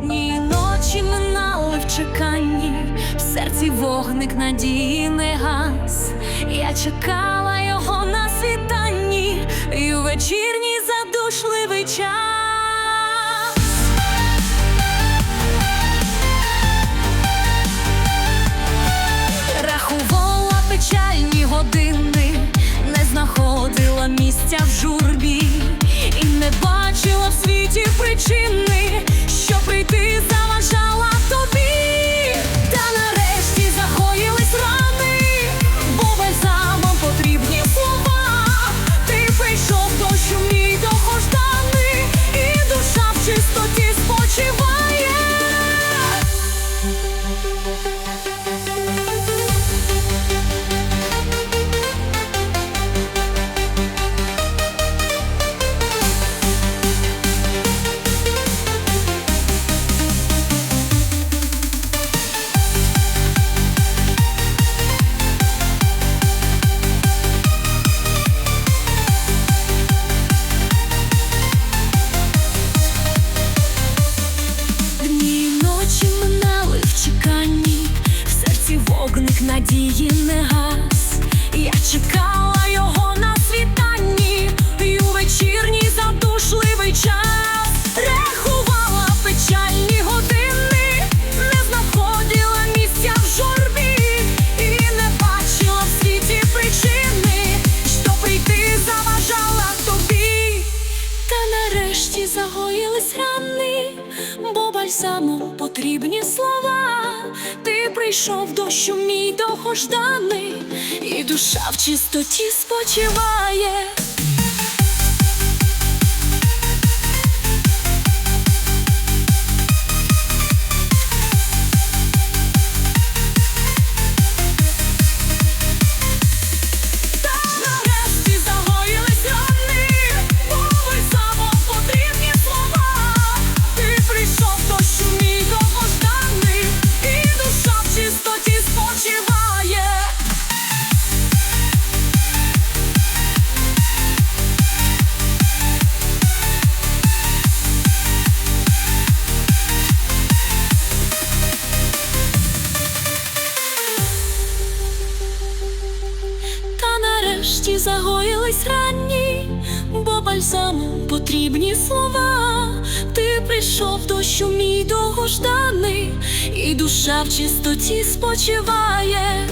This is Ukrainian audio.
Дні і ночі минали в чеканні, в серці вогник надії не гас. Я чекала його на світанні, і у вечірній задушливий час. Години, не знаходила місця в журбі, надії не газ, Я чекала загоїлись рани, бо бальзамом потрібні слова. Ти прийшов дощу мій довгожданий, і душа в чистоті спочиває. Нарешті загоїлись ранні, бо бальзаму потрібні слова. Ти прийшов дощу мій довгожданий, і душа в чистоті спочиває.